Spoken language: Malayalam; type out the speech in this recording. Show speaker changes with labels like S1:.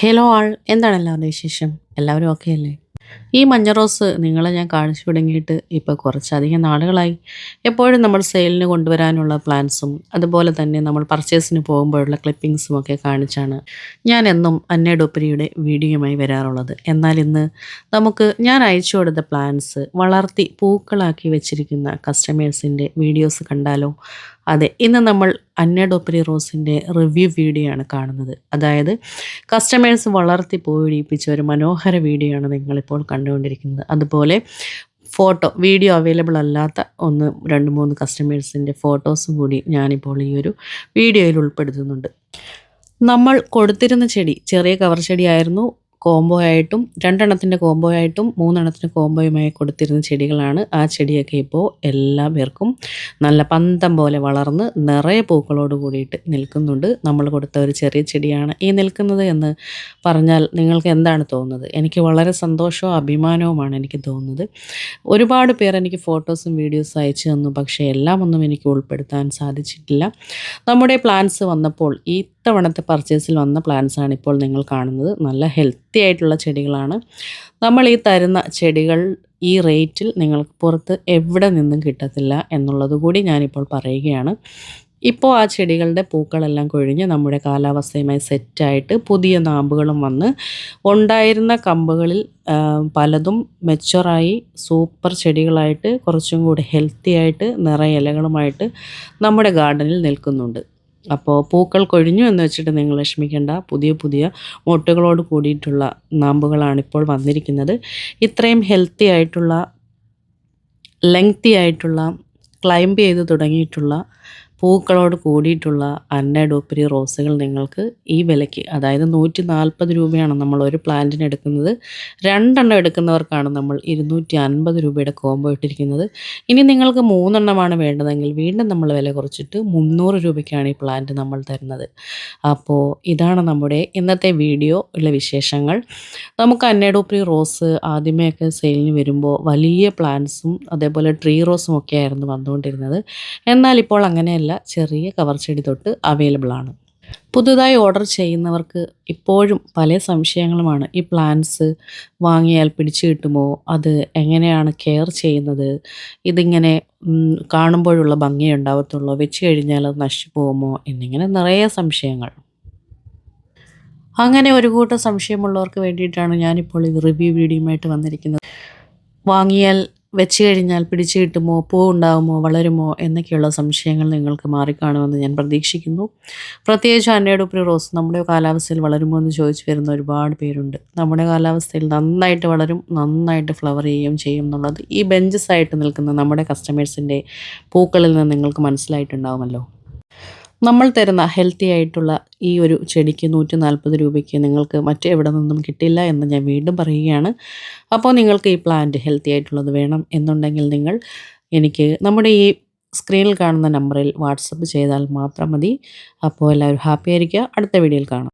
S1: ഹലോ ആൾ എന്താണ് എല്ലാവരുടെ വിശേഷം? എല്ലാവരും ഓക്കെ അല്ലേ? ഈ മഞ്ഞ റോസ് നിങ്ങളെ ഞാൻ കാണിച്ചു തുടങ്ങിയിട്ട് ഇപ്പോൾ കുറച്ചധികം നാളുകളായി. എപ്പോഴും നമ്മൾ സെയിലിന് കൊണ്ടുവരാനുള്ള പ്ലാൻസും അതുപോലെ തന്നെ നമ്മൾ പർച്ചേസിന് പോകുമ്പോഴുള്ള ക്ലിപ്പിങ്സും ഒക്കെ കാണിച്ചാണ് ഞാൻ എന്നും അന്നേഡോപ്പരിയുടെ വീഡിയോയുമായി വരാറുള്ളത്. എന്നാൽ ഇന്ന് നമുക്ക് ഞാൻ അയച്ചു കൊടുത്ത പ്ലാൻസ് വളർത്തി പൂക്കളാക്കി വെച്ചിരിക്കുന്ന കസ്റ്റമേഴ്സിന്റെ വീഡിയോസ് കണ്ടാലോ? അതെ ഇന്ന് നമ്മൾ അന്നഡോപ്പരി റോസിന്റെ റിവ്യൂ വീഡിയോ ആണ് കാണുന്നത്. അതായത് കസ്റ്റമേഴ്സ് വളർത്തി പോയിടിപ്പിച്ച ഒരു മനോഹര വീഡിയോ ആണ് നിങ്ങളിപ്പോൾ കണ്ടുകൊണ്ടിരിക്കുന്നത്. അതുപോലെ ഫോട്ടോ വീഡിയോ അവൈലബിൾ അല്ലാത്ത ഒന്ന് രണ്ട് മൂന്ന് കസ്റ്റമേഴ്സിന്റെ ഫോട്ടോസും കൂടി ഞാനിപ്പോൾ ഈ ഒരു വീഡിയോയിൽ ഉൾപ്പെടുത്തുന്നുണ്ട്. നമ്മൾ കൊടുത്തിരുന്ന ചെടി ചെറിയ കവർ ചെടിയായിരുന്നു. കോംബോ ആയിട്ടും രണ്ടെണ്ണത്തിന്റെ കോംബോ ആയിട്ടും മൂന്നെണ്ണത്തിന്റെ കോംബോയുമായി കൊടുത്തിരുന്ന ചെടികളാണ്. ആ ചെടിയൊക്കെ ഇപ്പോൾ എല്ലാ പേർക്കും നല്ല പന്തം പോലെ വളർന്ന് നിറയെ പൂക്കളോട് കൂടിയിട്ട് നിൽക്കുന്നുണ്ട്. നമ്മൾ കൊടുത്ത ഒരു ചെറിയ ചെടിയാണ് ഈ നിൽക്കുന്നത് എന്ന് പറഞ്ഞാൽ നിങ്ങൾക്ക് എന്താണ് തോന്നുന്നത്? എനിക്ക് വളരെ സന്തോഷവും അഭിമാനവുമാണ് എനിക്ക് തോന്നുന്നത്. ഒരുപാട് പേർ എനിക്ക് ഫോട്ടോസും വീഡിയോസും അയച്ചു തന്നു പക്ഷേ എല്ലാം ഒന്നും എനിക്ക് ഉൾപ്പെടുത്താൻ സാധിച്ചിട്ടില്ല. നമ്മുടെ പ്ലാൻസ് വന്നപ്പോൾ ഈ ഇത്തവണത്തെ പർച്ചേസിൽ വന്ന പ്ലാന്റ്സാണ് ഇപ്പോൾ നിങ്ങൾ കാണുന്നത്. നല്ല ഹെൽത്തി ആയിട്ടുള്ള ചെടികളാണ്. നമ്മൾ ഈ തരുന്ന ചെടികൾ ഈ റേറ്റിൽ നിങ്ങൾക്ക് പുറത്ത് എവിടെ നിന്നും കിട്ടത്തില്ല എന്നുള്ളത് കൂടി ഞാനിപ്പോൾ പറയുകയാണ്. ഇപ്പോൾ ആ ചെടികളുടെ പൂക്കളെല്ലാം കൊഴിഞ്ഞ് നമ്മുടെ കാലാവസ്ഥയുമായി സെറ്റായിട്ട് പുതിയ നാമ്പുകളും വന്ന് ഉണ്ടായിരുന്ന കമ്പുകളിൽ പലതും മെച്ചുറായി സൂപ്പർ ചെടികളായിട്ട് കുറച്ചും കൂടി ഹെൽത്തി ആയിട്ട് നിറയെ ഇലകളുമായിട്ട് നമ്മുടെ ഗാർഡനിൽ നിൽക്കുന്നുണ്ട്. അപ്പോൾ പൂക്കൾ കൊഴിഞ്ഞു എന്ന് വെച്ചിട്ട് നിങ്ങൾ വിഷമിക്കേണ്ട. പുതിയ പുതിയ മൊട്ടുകളോട് കൂടിയിട്ടുള്ള നാമ്പുകളാണ് ഇപ്പോൾ വന്നിരിക്കുന്നത്. ഇത്രയും ഹെൽത്തി ആയിട്ടുള്ള ലെങ്തി ആയിട്ടുള്ള ക്ലൈംബ് ചെയ്ത് തുടങ്ങിയിട്ടുള്ള പൂക്കളോട് കൂടിയിട്ടുള്ള അന്നഡോപ്പരി റോസുകൾ നിങ്ങൾക്ക് ഈ വിലയ്ക്ക് അതായത് നൂറ്റി നാൽപ്പത് രൂപയാണ് നമ്മൾ ഒരു പ്ലാന്റിന് എടുക്കുന്നത്. രണ്ടെണ്ണം എടുക്കുന്നവർക്കാണ് നമ്മൾ ഇരുന്നൂറ്റി അൻപത് രൂപയുടെ കോംബോ ഇട്ടിരിക്കുന്നത്. ഇനി നിങ്ങൾക്ക് മൂന്നെണ്ണമാണ് വേണ്ടതെങ്കിൽ വീണ്ടും നമ്മൾ വില കുറച്ചിട്ട് മുന്നൂറ് രൂപയ്ക്കാണ് ഈ പ്ലാന്റ് നമ്മൾ തരുന്നത്. അപ്പോൾ ഇതാണ് നമ്മുടെ ഇന്നത്തെ വീഡിയോ ഉള്ള വിശേഷങ്ങൾ. നമുക്ക് അന്നഡോപ്പരി റോസ് ആദ്യമേയൊക്കെ സെയിലിന് വരുമ്പോൾ വലിയ പ്ലാന്റ്സും അതേപോലെ ട്രീ റോസും ഒക്കെ ആയിരുന്നു വന്നുകൊണ്ടിരുന്നത്. എന്നാൽ ഇപ്പോൾ അങ്ങനെയല്ല. ചെറിയ കവർ ചെടി തൊട്ട് അവൈലബിൾ ആണ്. പുതുതായി ഓർഡർ ചെയ്യുന്നവർക്ക് ഇപ്പോഴും പല സംശയങ്ങളുമാണ്. ഈ പ്ലാന്റ്സ് വാങ്ങിയാൽ പിടിച്ചു കിട്ടുമോ? അത് എങ്ങനെയാണ് കെയർ ചെയ്യുന്നത്? ഇതിങ്ങനെ കാണുമ്പോഴുള്ള ഭംഗി ഉണ്ടാവത്തുള്ളൂ? വെച്ച് കഴിഞ്ഞാൽ അത് നശിച്ചു പോകുമോ? എന്നിങ്ങനെ നിറയെ സംശയങ്ങൾ. അങ്ങനെ ഒരു കൂട്ടം സംശയമുള്ളവർക്ക് വേണ്ടിയിട്ടാണ് ഞാനിപ്പോൾ ഇത് റിവ്യൂ വീഡിയോയുമായിട്ട് വന്നിരിക്കുന്നത്. വാങ്ങിയാൽ വെച്ച് കഴിഞ്ഞാൽ പിടിച്ചു കിട്ടുമോ പൂ ഉണ്ടാകുമോ വളരുമോ എന്നൊക്കെയുള്ള സംശയങ്ങൾ നിങ്ങൾക്ക് മാറിക്കാണുമെന്ന് ഞാൻ പ്രതീക്ഷിക്കുന്നു. പ്രത്യേകിച്ച് അന്നയുടെ റോസ് നമ്മുടെ കാലാവസ്ഥയിൽ വളരുമോ എന്ന് ചോദിച്ചു വരുന്ന ഒരുപാട് പേരുണ്ട്. നമ്മുടെ കാലാവസ്ഥയിൽ നന്നായിട്ട് വളരും നന്നായിട്ട് ഫ്ലവർ ചെയ്യുകയും ചെയ്യും എന്നുള്ളത് ഈ ബെഞ്ചസ് ആയിട്ട് നിൽക്കുന്ന നമ്മുടെ കസ്റ്റമേഴ്സിന്റെ പൂക്കളിൽ നിന്ന് നിങ്ങൾക്ക് മനസ്സിലായിട്ടുണ്ടാവുമല്ലോ. നമ്മൾ തരുന്ന ഹെൽത്തി ആയിട്ടുള്ള ഈ ഒരു ചെടിക്ക് നൂറ്റി നാൽപ്പത് രൂപയ്ക്ക് നിങ്ങൾക്ക് മറ്റെവിടെ നിന്നും കിട്ടില്ല എന്ന് ഞാൻ വീണ്ടും പറയുകയാണ്. അപ്പോൾ നിങ്ങൾക്ക് ഈ പ്ലാന്റ് ഹെൽത്തി ആയിട്ടുള്ളത് വേണം എന്നുണ്ടെങ്കിൽ നിങ്ങൾ എനിക്ക് നമ്മുടെ ഈ സ്ക്രീനിൽ കാണുന്ന നമ്പറിൽ വാട്സപ്പ് ചെയ്താൽ മാത്രം മതി. അപ്പോൾ എല്ലാവരും ഹാപ്പി ആയിരിക്കുക. അടുത്ത വീഡിയോയിൽ കാണാം.